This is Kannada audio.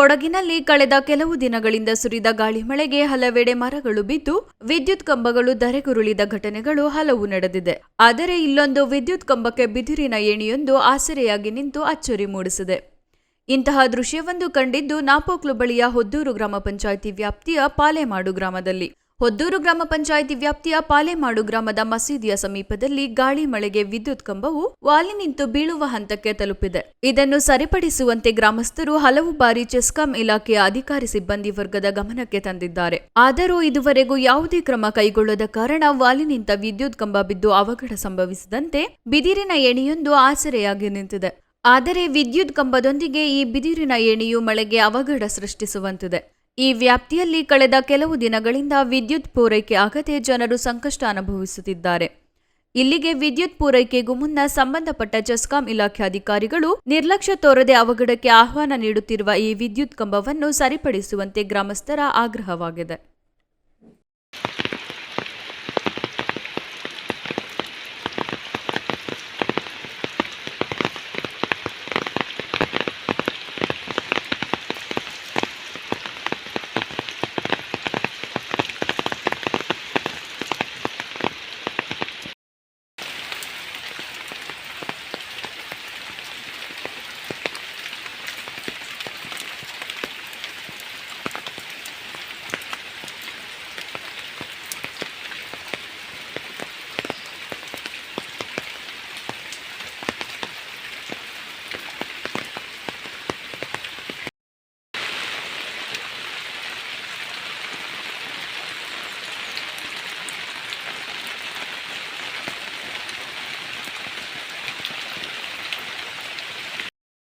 ಕೊಡಗಿನಲ್ಲಿ ಕಳೆದ ಕೆಲವು ದಿನಗಳಿಂದ ಸುರಿದ ಗಾಳಿ ಮಳೆಗೆ ಹಲವೆಡೆ ಮರಗಳು ಬಿದ್ದು ವಿದ್ಯುತ್ ಕಂಬಗಳು ಧರೆಗುರುಳಿದ ಘಟನೆಗಳು ಹಲವು ನಡೆದಿದೆ. ಆದರೆ ಇಲ್ಲೊಂದು ವಿದ್ಯುತ್ ಕಂಬಕ್ಕೆ ಬಿದಿರಿನ ಏಣಿಯೊಂದು ಆಸರೆಯಾಗಿ ನಿಂತು ಅಚ್ಚರಿ ಮೂಡಿಸಿದೆ. ಇಂತಹ ದೃಶ್ಯವೊಂದು ಕಂಡಿದ್ದು ನಾಪೋಕ್ಲು ಬಳಿಯ ಹೊದ್ದೂರು ಗ್ರಾಮ ಪಂಚಾಯಿತಿ ವ್ಯಾಪ್ತಿಯ ಪಾಲೆಮಾಡು ಗ್ರಾಮದಲ್ಲಿ. ಹೊದ್ದೂರು ಗ್ರಾಮ ಪಂಚಾಯಿತಿ ವ್ಯಾಪ್ತಿಯ ಪಾಲೆಮಾಡು ಗ್ರಾಮದ ಮಸೀದಿಯ ಸಮೀಪದಲ್ಲಿ ಗಾಳಿ ಮಳೆಗೆ ವಿದ್ಯುತ್ ಕಂಬವು ವಾಲಿ ನಿಂತು ಬೀಳುವ ಹಂತಕ್ಕೆ ತಲುಪಿದೆ. ಇದನ್ನು ಸರಿಪಡಿಸುವಂತೆ ಗ್ರಾಮಸ್ಥರು ಹಲವು ಬಾರಿ ಚೆಸ್ಕಾಂ ಇಲಾಖೆಯ ಅಧಿಕಾರಿ ಸಿಬ್ಬಂದಿ ವರ್ಗದ ಗಮನಕ್ಕೆ ತಂದಿದ್ದಾರೆ. ಆದರೂ ಇದುವರೆಗೂ ಯಾವುದೇ ಕ್ರಮ ಕೈಗೊಳ್ಳದ ಕಾರಣ ವಾಲಿ ನಿಂತ ವಿದ್ಯುತ್ ಕಂಬ ಬಿದ್ದು ಅವಘಡ ಸಂಭವಿಸಿದಂತೆ ಬಿದಿರಿನ ಏಣಿಯೊಂದು ಆಸರೆಯಾಗಿ ನಿಂತಿದೆ. ಆದರೆ ವಿದ್ಯುತ್ ಕಂಬದೊಂದಿಗೆ ಈ ಬಿದಿರಿನ ಏಣಿಯು ಮಳೆಗೆ ಅವಘಡ ಸೃಷ್ಟಿಸುವಂತಿದೆ. ಈ ವ್ಯಾಪ್ತಿಯಲ್ಲಿ ಕಳೆದ ಕೆಲವು ದಿನಗಳಿಂದ ವಿದ್ಯುತ್ ಪೂರೈಕೆ ಆಗದೆ ಜನರು ಸಂಕಷ್ಟ ಅನುಭವಿಸುತ್ತಿದ್ದಾರೆ. ಇಲ್ಲಿಗೆ ವಿದ್ಯುತ್ ಪೂರೈಕೆಗೂ ಮುನ್ನ ಸಂಬಂಧಪಟ್ಟ ಜಸ್ಕಾಂ ಇಲಾಖೆ ಅಧಿಕಾರಿಗಳು ನಿರ್ಲಕ್ಷ್ಯ ತೋರದೆ ಅವಘಡಕ್ಕೆ ಆಹ್ವಾನ ನೀಡುತ್ತಿರುವ ಈ ವಿದ್ಯುತ್ ಕಂಬವನ್ನು ಸರಿಪಡಿಸುವಂತೆ ಗ್ರಾಮಸ್ಥರ ಆಗ್ರಹವಾಗಿದೆ.